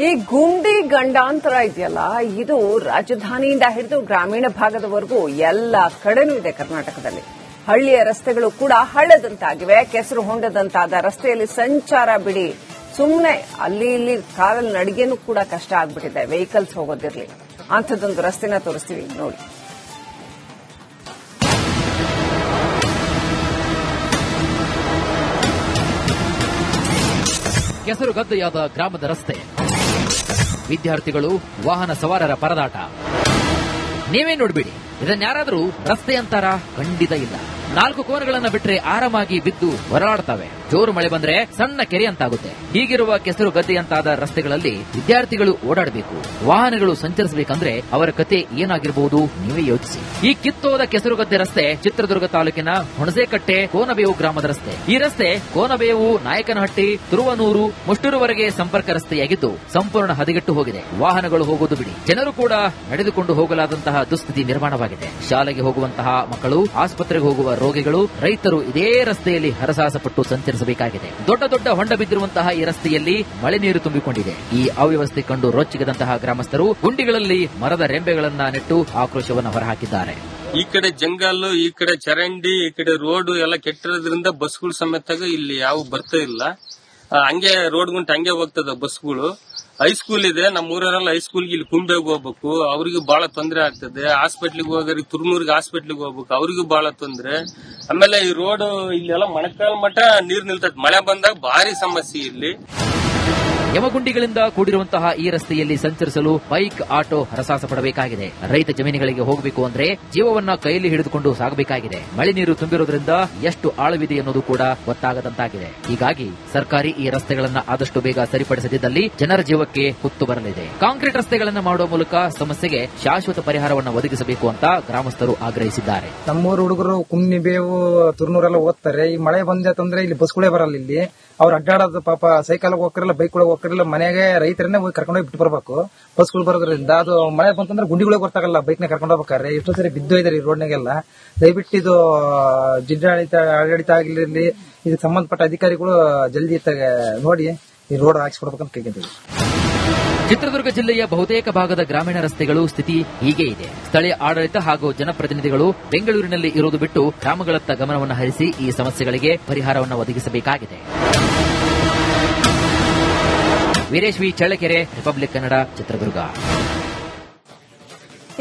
ಈ ಗುಂಡಿ ಗಂಡಾಂತರ ಇದೆಯಲ್ಲ? ಇದು ರಾಜಧಾನಿಯಿಂದ ಹಿಡಿದು ಗ್ರಾಮೀಣ ಭಾಗದವರೆಗೂ ಎಲ್ಲ ಕಡೆನೂ ಇದೆ ಕರ್ನಾಟಕದಲ್ಲಿ. ಹಳ್ಳಿಯ ರಸ್ತೆಗಳು ಕೂಡ ಹಳ್ಳದಂತಾಗಿವೆ ಕೆಸರು ಹೊಂಡದಂತಾದ ರಸ್ತೆಯಲ್ಲಿ ಸಂಚಾರ ಬಿಡಿ. ಸುಮ್ಮನೆ ಅಲ್ಲಿ ಇಲ್ಲಿ ಕಾರಲ್ಲಿ ನಡಿಗೆನೂ ಕೂಡ ಕಷ್ಟ ಆಗ್ಬಿಟ್ಟಿದೆ. ವೆಹಿಕಲ್ಸ್ ಹೋಗೋದಿರಲಿ. ಅಂಥದ್ದೊಂದು ರಸ್ತೆನ ತೋರಿಸ್ತೀವಿ. ನೋಡಿ. ಕೆಸರುಗದ್ದೆಯಾದ ಗ್ರಾಮದ ರಸ್ತೆ. ವಿದ್ಯಾರ್ಥಿಗಳು ವಾಹನ ಸವಾರರ ಪರದಾಟ. ನೀವೇ ನೋಡ್ಬಿಡಿ ಇದನ್ಯಾರಾದ್ರೂ ರಸ್ತೆ ಅಂತಾರ ಖಂಡಿತ ಇಲ್ಲ. ನಾಲ್ಕು ಕೋನಗಳನ್ನ ಬಿಟ್ರೆ ಆರಾಮಾಗಿ ಬಿದ್ದು ಹೊರಲಾಡ್ತವೆ ಜೋರು ಮಳೆ ಬಂದ್ರೆ ಸಣ್ಣ ಕೆರೆ ಅಂತಾಗುತ್ತೆ. ಹೀಗಿರುವ ಕೆಸರು ಗದ್ದೆಯಂತಾದ ರಸ್ತೆಗಳಲ್ಲಿ ವಿದ್ಯಾರ್ಥಿಗಳು ಓಡಾಡಬೇಕು. ವಾಹನಗಳು ಸಂಚರಿಸಬೇಕಂದ್ರೆ ಅವರ ಕತೆ ಏನಾಗಿರಬಹುದು ನೀವೇ ಯೋಚಿಸಿ. ಈ ಕಿತ್ತೋದ ಕೆಸರುಗದ್ದೆ ರಸ್ತೆ ಚಿತ್ರದುರ್ಗ ತಾಲೂಕಿನ ಹುಣಸೇಕಟ್ಟೆ ಕೋನಬೇವು ಗ್ರಾಮದ ರಸ್ತೆ. ಈ ರಸ್ತೆ ಕೋನಬೇವು, ನಾಯಕನಹಟ್ಟಿ, ತುರುವನೂರು, ಮುಷ್ಟೂರುವರೆಗೆ ಸಂಪರ್ಕ ರಸ್ತೆಯಾಗಿದ್ದು ಸಂಪೂರ್ಣ ಹದಗೆಟ್ಟು ಹೋಗಿದೆ. ವಾಹನಗಳು ಹೋಗುವುದು ಬಿಡಿ. ಜನರು ಕೂಡ ನಡೆದುಕೊಂಡು ಹೋಗಲಾದಂತಹ ದುಸ್ಥಿತಿ ನಿರ್ಮಾಣವಾಗಿದೆ. ಶಾಲೆಗೆ ಹೋಗುವಂತಹ ಮಕ್ಕಳು, ಆಸ್ಪತ್ರೆಗೆ ಹೋಗುವ ರೋಗಿಗಳು, ರೈತರು ಇದೇ ರಸ್ತೆಯಲ್ಲಿ ಹರಸಾಹಸಪಟ್ಟು ಸಂಚರಿಸಬೇಕಾಗಿದೆ ದೊಡ್ಡ ದೊಡ್ಡ ಹೊಂಡ ಬಿದ್ದಿರುವಂತಹ ಈ ರಸ್ತೆಯಲ್ಲಿ ಮಳೆ ನೀರು ತುಂಬಿಕೊಂಡಿದೆ. ಈ ಅವ್ಯವಸ್ಥೆ ಕಂಡು ರೊಚ್ಚಿಗದಂತಹ ಗ್ರಾಮಸ್ಥರು ಗುಂಡಿಗಳಲ್ಲಿ ಮರದ ರೆಂಬೆಗಳನ್ನ ನೆಟ್ಟು ಆಕ್ರೋಶವನ್ನು ಹೊರಹಾಕಿದ್ದಾರೆ. ಈ ಕಡೆ ಜಂಗಲ್ ಈ ಕಡೆ ಚರಂಡಿ, ಈ ಕಡೆ ರೋಡ್ ಎಲ್ಲ ಕೆಟ್ಟಿರೋದ್ರಿಂದ ಬಸ್ಗಳು ಸಮೇತ ಇಲ್ಲಿ ಯಾವ ಬರ್ತಾ ಇಲ್ಲ. ಹಂಗೆ ರೋಡ್ ಗುಂಟ ಹಂಗೆ ಹೋಗ್ತದ ಬಸ್ಗಳು. ಹೈಸ್ಕೂಲ್ ಇದೆ ನಮ್ಮ ಊರಲ್ಲ ಹೈಸ್ಕೂಲ್ಗೆ ಇಲ್ಲಿ ಕುಂಬೆಗೆ ಹೋಗ್ಬೇಕು. ಅವ್ರಿಗೂ ಬಹಳ ತೊಂದರೆ ಆಗ್ತದೆ. ಹಾಸ್ಪಿಟ್ಲಿಗೆ ಹೋಗೋರಿಗೆ ತುರ್ನೂರಿಗೆ ಹಾಸ್ಪಿಟ್ಲಿಗೆ ಹೋಗ್ಬೇಕು. ಅವ್ರಿಗೂ ಬಹಳ ತೊಂದರೆ. ಆಮೇಲೆ ಈ ರೋಡ್ ಇಲ್ಲೆಲ್ಲ ಮಣಕಾಲ್ ಮಠ ನೀರ್ ನಿಲ್ತದೆ ಮಳೆ ಬಂದಾಗ ಭಾರಿ ಸಮಸ್ಯೆ ಇಲ್ಲಿ. ಯಮಗುಂಡಿಗಳಿಂದ ಕೂಡಿರುವಂತಹ ಈ ರಸ್ತೆಯಲ್ಲಿ ಸಂಚರಿಸಲು ಬೈಕ್, ಆಟೋ ಹರಸಾಹಸ ಪಡಬೇಕಾಗಿದೆ ರೈತ ಜಮೀನುಗಳಿಗೆ ಹೋಗಬೇಕು ಅಂದ್ರೆ ಜೀವವನ್ನ ಕೈಯಲ್ಲಿ ಹಿಡಿದುಕೊಂಡು ಸಾಗಬೇಕಾಗಿದೆ. ಮಳೆ ನೀರು ತುಂಬಿರೋದ್ರಿಂದ ಎಷ್ಟು ಆಳವಿದೆ ಎನ್ನುವುದು ಕೂಡ ಗೊತ್ತಾಗದಂತಾಗಿದೆ. ಹೀಗಾಗಿ ಸರ್ಕಾರಿ ಈ ರಸ್ತೆಗಳನ್ನ ಆದಷ್ಟು ಬೇಗ ಸರಿಪಡಿಸದಿದ್ದಲ್ಲಿ ಜನರ ಜೀವಕ್ಕೆ ಹುತ್ತು ಬರಲಿದೆ. ಕಾಂಕ್ರೀಟ್ ರಸ್ತೆಗಳನ್ನು ಮಾಡುವ ಮೂಲಕ ಸಮಸ್ಯೆಗೆ ಶಾಶ್ವತ ಪರಿಹಾರವನ್ನು ಒದಗಿಸಬೇಕು ಅಂತ ಗ್ರಾಮಸ್ಥರು ಆಗ್ರಹಿಸಿದ್ದಾರೆ. ನಮ್ಮೂರು ಹುಡುಗರು ಕುಮ್ನಿ ಬೇವು, ತುರ್ನೂರೆಲ್ಲ ಓದ್ತಾರೆ. ಈ ಮಳೆ ಬಂದತಂದ್ರೆ ಇಲ್ಲಿ ಬಸ್ಗಳೇ ಬರಲ್ಲ ಇಲ್ಲಿ. ಅವ್ರು ಅಡ್ಡಾಡೋದು ಪಾಪ ಸೈಕಲ್ ಹೋಗ್ತಿರಲ್ಲ ಬೈಕ್ ಒಳಗೆ ಹೋಗ್ತಿರಲ್ಲ, ಮನೆಗೆ ರೈತರನ್ನೇ ಹೋಗಿ ಕರ್ಕೊಂಡೋಗಿ ಬಿಟ್ಟು ಬರ್ಬೇಕು. ಬಸ್ಗಳು ಬರೋದ್ರಿಂದ ಅದು ಮಳೆ ಬಂತಂದ್ರೆ ಗುಂಡಿಗಳಿಗೆ ಗೊತ್ತಾಗಲ್ಲ ಬೈಕ್ನ ಕರ್ಕೊಂಡು ಹೋಗ್ಬೇಕಾರೆ ಎಷ್ಟೋ ಸರಿ ಬಿದ್ದು ಇದಾರೆ ಈ ರೋಡ್ನಾಗೆಲ್ಲ. ದಯವಿಟ್ಟು ಇದು, ಜಿಲ್ಲಾಡಳಿತ, ಆಡಳಿತ ಆಗಿರಲಿ ಇದಕ್ಕೆ ಸಂಬಂಧಪಟ್ಟ ಅಧಿಕಾರಿಗಳು ಜಲ್ದಿ ಇತ್ತಾಗ ನೋಡಿ ಈ ರೋಡ್ ಹಾಕ್ಸ್ಕೊಡ್ಬೇಕಂತ ಕೇಳ್ತೀವಿ ಚಿತ್ರದುರ್ಗ ಜಿಲ್ಲೆಯ ಬಹುತೇಕ ಭಾಗದ ಗ್ರಾಮೀಣ ರಸ್ತೆಗಳು ಸ್ಥಿತಿ ಹೀಗೆ ಇದೆ. ಸ್ಥಳೀಯ ಆಡಳಿತ ಹಾಗೂ ಜನಪ್ರತಿನಿಧಿಗಳು ಬೆಂಗಳೂರಿನಲ್ಲಿ ಇರುವುದು ಬಿಟ್ಟು ಗ್ರಾಮಗಳತ್ತ ಗಮನವನ್ನು ಹರಿಸಿ ಈ ಸಮಸ್ಯೆಗಳಿಗೆ ಪರಿಹಾರವನ್ನು ಒದಗಿಸಬೇಕಾಗಿದೆ. Veeresh V Challakere republic Kannada Chitradurga.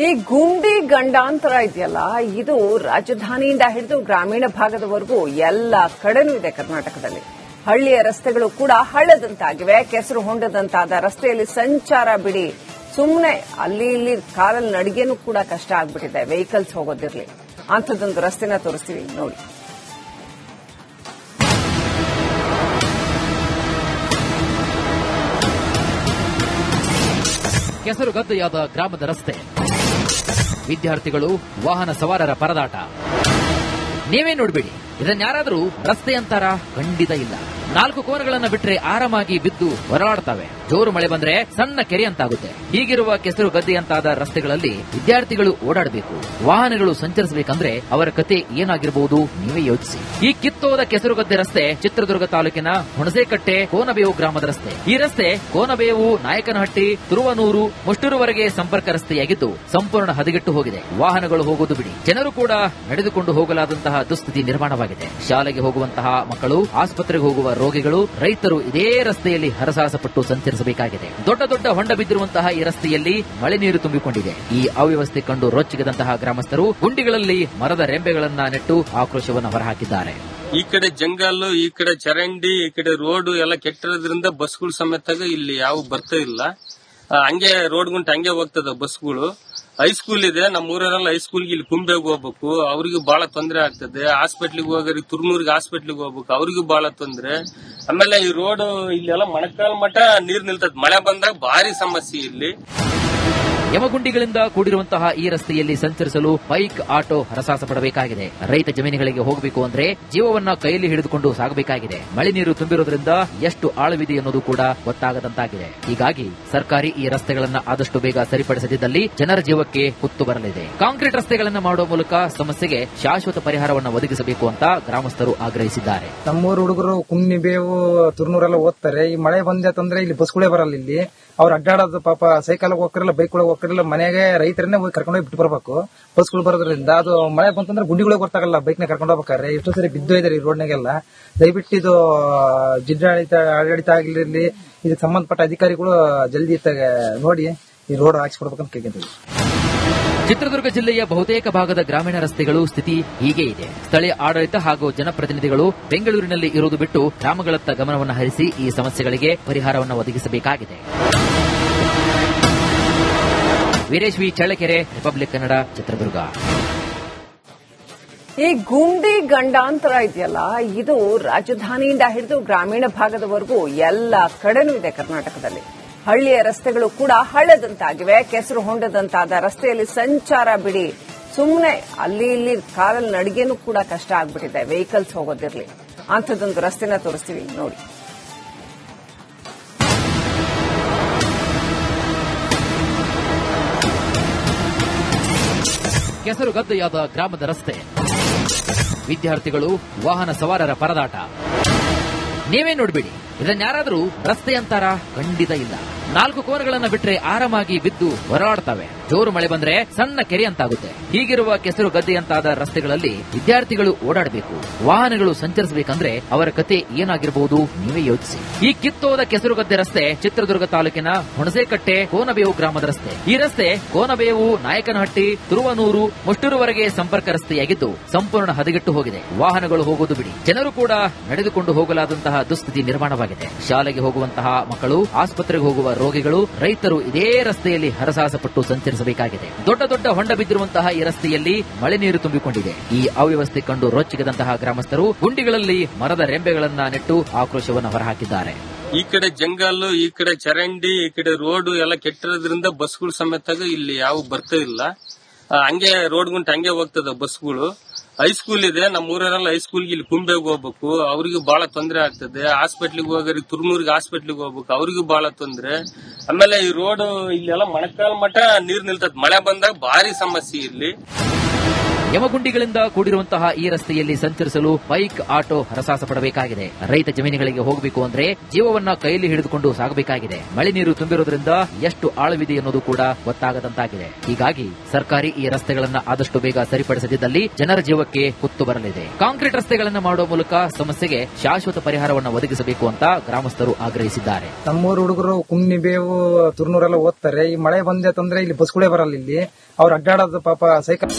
ಈ ಗುಂಡಿ ಗಂಡಾಂತರ ಇದೆಯಲ್ಲ, ಇದು ರಾಜಧಾನಿಯಿಂದ ಹಿಡಿದು ಗ್ರಾಮೀಣ ಭಾಗದವರೆಗೂ ಎಲ್ಲ ಕಡೆನೂ ಇದೆ ಕರ್ನಾಟಕದಲ್ಲಿ. ಹಳ್ಳಿಯ ರಸ್ತೆಗಳು ಕೂಡ ಹಳ್ಳದಂತಾಗಿವೆ, ಕೆಸರು ಹೊಂಡದಂತಾದ ರಸ್ತೆಯಲ್ಲಿ ಸಂಚಾರ ಬಿಡಿ. ಸುಮ್ಮನೆ ಅಲ್ಲಿ ಇಲ್ಲಿ ಕಾರಲ್ಲಿ ನಡಿಗೆನೂ ಕೂಡ ಕಷ್ಟ ಆಗ್ಬಿಟ್ಟಿದೆ ವೆಹಿಕಲ್ಸ್ ಹೋಗೋದಿರಲಿ. ಅಂಥದ್ದೊಂದು ರಸ್ತೆನ ತೋರಿಸ್ತೀವಿ, ನೋಡಿ. ಕೆಸರುಗದ್ದೆಯಾದ ಗ್ರಾಮದ ರಸ್ತೆ. ವಿದ್ಯಾರ್ಥಿಗಳು ವಾಹನ ಸವಾರರ ಪರದಾಟ. ನೀವೇ ನೋಡ್ಬೇಡಿ, ಇದನ್ನ ಯಾರಾದರೂ ರಸ್ತೆ ಅಂತಾರ ಖಂಡಿತ ಇಲ್ಲ. ನಾಲ್ಕು ಕೋನಗಳನ್ನ ಬಿಟ್ಟರೆ ಆರಾಮಾಗಿ ಬಿದ್ದು ಹೊರಳಾಡ್ತವೆ. ಜೋರು ಮಳೆ ಬಂದ್ರೆ ಸಣ್ಣ ಕೆರೆ ಅಂತಾಗುತ್ತೆ. ಹೀಗಿರುವ ಕೆಸರು ಗದ್ದೆಯಂತಾದ ರಸ್ತೆಗಳಲ್ಲಿ ವಿದ್ಯಾರ್ಥಿಗಳು ಓಡಾಡಬೇಕು. ವಾಹನಗಳು ಸಂಚರಿಸಬೇಕಂದ್ರೆ ಅವರ ಕತೆ ಏನಾಗಿರಬಹುದು ನೀವೇ ಯೋಚಿಸಿ. ಈ ಕಿತ್ತೋದ ಕೆಸರು ಗದ್ದೆ ರಸ್ತೆ ಚಿತ್ರದುರ್ಗ ತಾಲೂಕಿನ ಹುಣಸೇಕಟ್ಟೆ ಕೋನಬೇವು ಗ್ರಾಮದ ರಸ್ತೆ. ಈ ರಸ್ತೆ ಕೋನಬೇವು, ನಾಯಕನಹಟ್ಟಿ, ತುರುವನೂರು, ಮುಷ್ಟೂರುವರೆಗೆ ಸಂಪರ್ಕ ರಸ್ತೆಯಾಗಿದ್ದು ಸಂಪೂರ್ಣ ಹದಗೆಟ್ಟು ಹೋಗಿದೆ. ವಾಹನಗಳು ಹೋಗುವುದು ಬಿಡಿ. ಜನರು ಕೂಡ ನಡೆದುಕೊಂಡು ಹೋಗಲಾದಂತಹ ದುಸ್ಥಿತಿ ನಿರ್ಮಾಣವಾಗಿದೆ. ಶಾಲೆಗೆ ಹೋಗುವಂತಹ ಮಕ್ಕಳು ಆಸ್ಪತ್ರೆಗೆ ಹೋಗುವ ರೋಗಿಗಳು, ರೈತರು ಇದೇ ರಸ್ತೆಯಲ್ಲಿ ಹರಸಾಹಸಪಟ್ಟು ಸಂಚರಿಸಬೇಕಾಗಿದೆ. ದೊಡ್ಡ ದೊಡ್ಡ ಹೊಂಡ ಬಿದ್ದಿರುವಂತಹ ಈ ರಸ್ತೆಯಲ್ಲಿ ಮಳೆ ನೀರು ತುಂಬಿಕೊಂಡಿದೆ. ಈ ಅವ್ಯವಸ್ಥೆ ಕಂಡು ರೊಚ್ಚಿಗದಂತಹ ಗ್ರಾಮಸ್ಥರು ಗುಂಡಿಗಳಲ್ಲಿ ಮರದ ರೆಂಬೆಗಳನ್ನ ನೆಟ್ಟು ಆಕ್ರೋಶವನ್ನು ಹೊರಹಾಕಿದ್ದಾರೆ. ಈ ಕಡೆ ಜಂಗಲ್ ಈ ಕಡೆ ಚರಂಡಿ, ಈ ಕಡೆ ರೋಡ್ ಎಲ್ಲ ಕೆಟ್ಟಿರೋದ್ರಿಂದ ಬಸ್ಗಳು ಸಮೇತ ಇಲ್ಲಿ ಯಾವ ಬರ್ತಾ ಇಲ್ಲ. ಹಂಗೆ ರೋಡ್ ಗುಂಟ ಹಂಗೆ ಹೋಗ್ತದ ಬಸ್ಗಳು. ಹೈಸ್ಕೂಲ್ ಇದೆ. ನಮ್ಮ ಊರಲ್ಲ ಹೈಸ್ಕೂಲ್ಗೆ ಇಲ್ಲಿ ಕುಂಬೆಗೆ ಹೋಗ್ಬೇಕು. ಅವ್ರಿಗೂ ಬಹಳ ತೊಂದರೆ ಆಗ್ತದೆ. ಹಾಸ್ಪಿಟ್ಲಿಗೆ ಹೋಗೋರಿಗೆ ತುರ್ನೂರಿಗೆ ಹಾಸ್ಪಿಟ್ಲಿಗೆ ಹೋಗ್ಬೇಕು. ಅವ್ರಿಗೂ ಬಹಳ ತೊಂದರೆ. ಆಮೇಲೆ ಈ ರೋಡ್ ಇಲ್ಲೆಲ್ಲ ಮಣಕಾಲ್ ಮಠ ನೀರ್ ನಿಲ್ತದೆ. ಮಳೆ ಬಂದಾಗ ಭಾರಿ ಸಮಸ್ಯೆ ಇಲ್ಲಿ. ಯಮಗುಂಡಿಗಳಿಂದ ಕೂಡಿರುವಂತಹ ಈ ರಸ್ತೆಯಲ್ಲಿ ಸಂಚರಿಸಲು ಬೈಕ್, ಆಟೋ ಹರಸಾಸ ಪಡಬೇಕಾಗಿದೆ ರೈತ ಜಮೀನುಗಳಿಗೆ ಹೋಗಬೇಕು ಅಂದ್ರೆ ಜೀವವನ್ನ ಕೈಯಲ್ಲಿ ಹಿಡಿದುಕೊಂಡು ಸಾಗಬೇಕಾಗಿದೆ. ಮಳೆ ನೀರು ತುಂಬಿರೋದ್ರಿಂದ ಎಷ್ಟು ಆಳವಿದೆ ಎನ್ನುವುದು ಕೂಡ ಗೊತ್ತಾಗದಂತಾಗಿದೆ. ಹೀಗಾಗಿ ಸರ್ಕಾರಿ ಈ ರಸ್ತೆಗಳನ್ನ ಆದಷ್ಟು ಬೇಗ ಸರಿಪಡಿಸದಿದ್ದಲ್ಲಿ ಜನರ ಜೀವಕ್ಕೆ ಹುತ್ತು ಬರಲಿದೆ. ಕಾಂಕ್ರೀಟ್ ರಸ್ತೆಗಳನ್ನ ಮಾಡುವ ಮೂಲಕ ಸಮಸ್ಯೆಗೆ ಶಾಶ್ವತ ಪರಿಹಾರವನ್ನು ಒದಗಿಸಬೇಕು ಅಂತ ಗ್ರಾಮಸ್ಥರು ಆಗ್ರಹಿಸಿದ್ದಾರೆ. ನಮ್ಮೂರು ಹುಡುಗರು ಕುನ್ನಿಬೇವು ತುರ್ನೂರೆಲ್ಲ ಓದ್ತಾರೆ. ಈ ಮಳೆ ಬಂದ್ರೆ ಇಲ್ಲಿ ಬಸ್ಗಳೇ ಬರಲ್ಲ ಇಲ್ಲಿ. ಅವ್ರು ಅಡ್ಡಾಡೋದು ಪಾಪ ಸೈಕಲ್ ಹೋಗ್ತಾರಲ್ಲ ಬೈಕ್ ಒಳಗೆ ಹೋಗ್ತಿರಲ್ಲ ಮನೆಗೆ ರೈತರನ್ನೇ ಹೋಗಿ ಕರ್ಕೊಂಡು ಹೋಗಿ ಬಿಟ್ಟು ಬರ್ಬೇಕು. ಬಸ್ಗಳು ಬರೋದ್ರಿಂದ ಅದು ಮಳೆ ಬಂತಂದ್ರೆ ಗುಂಡಿಗಳಿಗೆ ಗೊತ್ತಾಗಲ್ಲ ಬೈಕ್ನ ಕರ್ಕೊಂಡು ಹೋಗ್ಬೇಕಾದ್ರೆ. ಎಷ್ಟೋ ಸರಿ ಬಿದ್ದು ಇದಾರೆ ಈ ರೋಡ್ನಾಗೆಲ್ಲ. ದಯವಿಟ್ಟು ಇದು, ಜಿಲ್ಲಾಡಳಿತ, ಆಡಳಿತ ಆಗಿರಲಿ ಇದಕ್ಕೆ ಸಂಬಂಧಪಟ್ಟ ಅಧಿಕಾರಿಗಳು ಜಲ್ದಿ ನೋಡಿ ಈ ರೋಡ್ ಹಾಕ್ಸ್ಕೊಡ್ಬೇಕಂತ ಕೇಳಿದ್ದೀವಿ ಚಿತ್ರದುರ್ಗ ಜಿಲ್ಲೆಯ ಬಹುತೇಕ ಭಾಗದ ಗ್ರಾಮೀಣ ರಸ್ತೆಗಳು ಸ್ಥಿತಿ ಹೀಗೆ ಇದೆ. ಸ್ಥಳೀಯ ಆಡಳಿತ ಹಾಗೂ ಜನಪ್ರತಿನಿಧಿಗಳು ಬೆಂಗಳೂರಿನಲ್ಲಿ ಇರುವುದು ಬಿಟ್ಟು ಗ್ರಾಮಗಳತ್ತ ಗಮನವನ್ನು ಹರಿಸಿ ಈ ಸಮಸ್ಯೆಗಳಿಗೆ ಪರಿಹಾರವನ್ನು ಒದಗಿಸಬೇಕಾಗಿದೆ. Veeresh V Challakere republic Kannada Chitradurga. ಈ ಗುಂಡಿ ಗಂಡಾಂತರ ಇದೆಯಲ್ಲ, ಇದು ರಾಜಧಾನಿಯಿಂದ ಹಿಡಿದು ಗ್ರಾಮೀಣ ಭಾಗದವರೆಗೂ ಎಲ್ಲ ಕಡೆನೂ ಇದೆ ಕರ್ನಾಟಕದಲ್ಲಿ. ಹಳ್ಳಿಯ ರಸ್ತೆಗಳು ಕೂಡ ಹಳ್ಳದಂತಾಗಿವೆ ಕೆಸರು ಹೊಂಡದಂತಾದ ರಸ್ತೆಯಲ್ಲಿ ಸಂಚಾರ ಬಿಡಿ. ಸುಮ್ಮನೆ ಅಲ್ಲಿ ಇಲ್ಲಿ ಕಾರಲ್ಲಿ ನಡಿಗೆನೂ ಕೂಡ ಕಷ್ಟ ಆಗ್ಬಿಟ್ಟಿದೆ ವೆಹಿಕಲ್ಸ್ ಹೋಗೋದಿರಲಿ. ಅಂಥದ್ದೊಂದು ರಸ್ತೆನ ತೋರಿಸ್ತೀವಿ, ನೋಡಿ. ಕೆಸರು ಗದ್ದೆಯಾದ ಗ್ರಾಮದ ರಸ್ತೆ. ವಿದ್ಯಾರ್ಥಿಗಳು ವಾಹನ ಸವಾರರ ಪರದಾಟ. ನೀವೇ ನೋಡ್ಬಿಡಿ ಇದನ್ಯಾರಾದ್ರೂ ರಸ್ತೆ ಅಂತಾರ ಖಂಡಿತ ಇಲ್ಲ. ನಾಲ್ಕು ಕೋರಗಳನ್ನು ಬಿಟ್ರೆ ಆರಾಮಾಗಿ ಬಿದ್ದು ಹೊರಾಡ್ತವೆ ಜೋರು ಮಳೆ ಬಂದ್ರೆ ಸಣ್ಣ ಕೆರೆ ಅಂತಾಗುತ್ತೆ. ಹೀಗಿರುವ ಕೆಸರು ಗದ್ದೆಯಂತಾದ ರಸ್ತೆಗಳಲ್ಲಿ ವಿದ್ಯಾರ್ಥಿಗಳು ಓಡಾಡಬೇಕು. ವಾಹನಗಳು ಸಂಚರಿಸಬೇಕಂದ್ರೆ ಅವರ ಕತೆ ಏನಾಗಿರಬಹುದು ನೀವೇ ಯೋಚಿಸಿ. ಈ ಕಿತ್ತೋದ ಕೆಸರು ಗದ್ದೆ ರಸ್ತೆ ಚಿತ್ರದುರ್ಗ ತಾಲೂಕಿನ ಹುಣಸೇಕಟ್ಟೆ ಕೋನಬೇವು ಗ್ರಾಮದ ರಸ್ತೆ. ಈ ರಸ್ತೆ ಕೋನಬೇವು, ನಾಯಕನಹಟ್ಟಿ, ತುರುವನೂರು, ಮುಷ್ಟೂರುವರೆಗೆ ಸಂಪರ್ಕ ರಸ್ತೆಯಾಗಿದ್ದು ಸಂಪೂರ್ಣ ಹದಗೆಟ್ಟು ಹೋಗಿದೆ. ವಾಹನಗಳು ಹೋಗುವುದು ಬಿಡಿ. ಜನರು ಕೂಡ ನಡೆದುಕೊಂಡು ಹೋಗಲಾದಂತಹ ದುಸ್ಥಿತಿ ನಿರ್ಮಾಣವಾಗಿದೆ. ಶಾಲೆಗೆ ಹೋಗುವಂತಹ ಮಕ್ಕಳು ಆಸ್ಪತ್ರೆಗೆ ಹೋಗುವ ರೋಗಿಗಳು, ರೈತರು ಇದೇ ರಸ್ತೆಯಲ್ಲಿ ಹರಸಾಹಸಪಟ್ಟು ಸಂಚರಿಸಬೇಕಾಗಿದೆ. ದೊಡ್ಡ ದೊಡ್ಡ ಹೊಂಡ ಬಿದ್ದಿರುವಂತಹ ಈ ರಸ್ತೆಯಲ್ಲಿ ಮಳೆ ನೀರು ತುಂಬಿಕೊಂಡಿದೆ. ಈ ಅವ್ಯವಸ್ಥೆ ಕಂಡು ರೊಚ್ಚಿಗದಂತಹ ಗ್ರಾಮಸ್ಥರು ಗುಂಡಿಗಳಲ್ಲಿ ಮರದ ರೆಂಬೆಗಳನ್ನ ನೆಟ್ಟು ಆಕ್ರೋಶವನ್ನು ಹೊರಹಾಕಿದ್ದಾರೆ. ಈ ಕಡೆ ಜಂಗಲ್ ಈ ಕಡೆ ಚರಂಡಿ, ಈ ಕಡೆ ರೋಡ್ ಎಲ್ಲ ಕೆಟ್ಟಿರೋದ್ರಿಂದ ಬಸ್ಗಳು ಸಮೇತ ಇಲ್ಲಿ ಯಾವ ಬರ್ತಾ ಇಲ್ಲ. ಹಂಗೆ ರೋಡ್ ಗುಂಟ ಹಂಗೆ ಹೋಗ್ತದ ಬಸ್ಗಳು. ಹೈಸ್ಕೂಲ್ ಇದೆ ನಮ್ಮ ಊರಲ್ಲ ಹೈಸ್ಕೂಲ್ಗೆ ಇಲ್ಲಿ ಕುಂಬೆಗೆ ಹೋಗ್ಬೇಕು. ಅವ್ರಿಗೂ ಬಹಳ ತೊಂದರೆ ಆಗ್ತದೆ. ಹಾಸ್ಪಿಟ್ಲಿಗೆ ಹೋಗೋರಿಗೆ ತುರ್ನೂರಿಗೆ ಹಾಸ್ಪಿಟ್ಲಿಗೆ ಹೋಗ್ಬೇಕು. ಅವ್ರಿಗೂ ಬಹಳ ತೊಂದರೆ. ಆಮೇಲೆ ಈ ರೋಡ್ ಇಲ್ಲೆಲ್ಲ ಮಣಕಾಲ್ ಮಠ ನೀರ್ ನಿಲ್ತದ. ಮಳೆ ಬಂದಾಗ ಭಾರಿ ಸಮಸ್ಯೆ ಇಲ್ಲಿ. ಯಮಗುಂಡಿಗಳಿಂದ ಕೂಡಿರುವಂತಹ ಈ ರಸ್ತೆಯಲ್ಲಿ ಸಂಚರಿಸಲು ಬೈಕ್, ಆಟೋ ಹರಸಾಸ ಪಡಬೇಕಾಗಿದೆ ರೈತ ಜಮೀನುಗಳಿಗೆ ಹೋಗಬೇಕು ಅಂದ್ರೆ ಜೀವವನ್ನ ಕೈಯಲ್ಲಿ ಹಿಡಿದುಕೊಂಡು ಸಾಗಬೇಕಾಗಿದೆ. ಮಳೆ ನೀರು ತುಂಬಿರುವುದರಿಂದ ಎಷ್ಟು ಆಳವಿದೆ ಎನ್ನುವುದು ಕೂಡ ಗೊತ್ತಾಗದಂತಾಗಿದೆ. ಹೀಗಾಗಿ ಸರ್ಕಾರಿ ಈ ರಸ್ತೆಗಳನ್ನ ಆದಷ್ಟು ಬೇಗ ಸರಿಪಡಿಸದಿದ್ದಲ್ಲಿ ಜನರ ಜೀವಕ್ಕೆ ಹುತ್ತು ಬರಲಿದೆ. ಕಾಂಕ್ರೀಟ್ ರಸ್ತೆಗಳನ್ನು ಮಾಡುವ ಮೂಲಕ ಸಮಸ್ಯೆಗೆ ಶಾಶ್ವತ ಪರಿಹಾರವನ್ನು ಒದಗಿಸಬೇಕು ಅಂತ ಗ್ರಾಮಸ್ಥರು ಆಗ್ರಹಿಸಿದ್ದಾರೆ. ನಮ್ಮೂರು ಹುಡುಗರು ಕುನ್ನಿಬೇವು ತುರ್ನೂರೆಲ್ಲ ಓದ್ತಾರೆ. ಈ ಮಳೆ ಬಂದತಂದ್ರೆ ಇಲ್ಲಿ ಬಸ್ಗಳೇ ಬರಲ್ಲ ಇಲ್ಲಿ. ಅವ್ರು ಅಡ್ಡಾಡೋದು ಪಾಪ ಸೈಕಲ್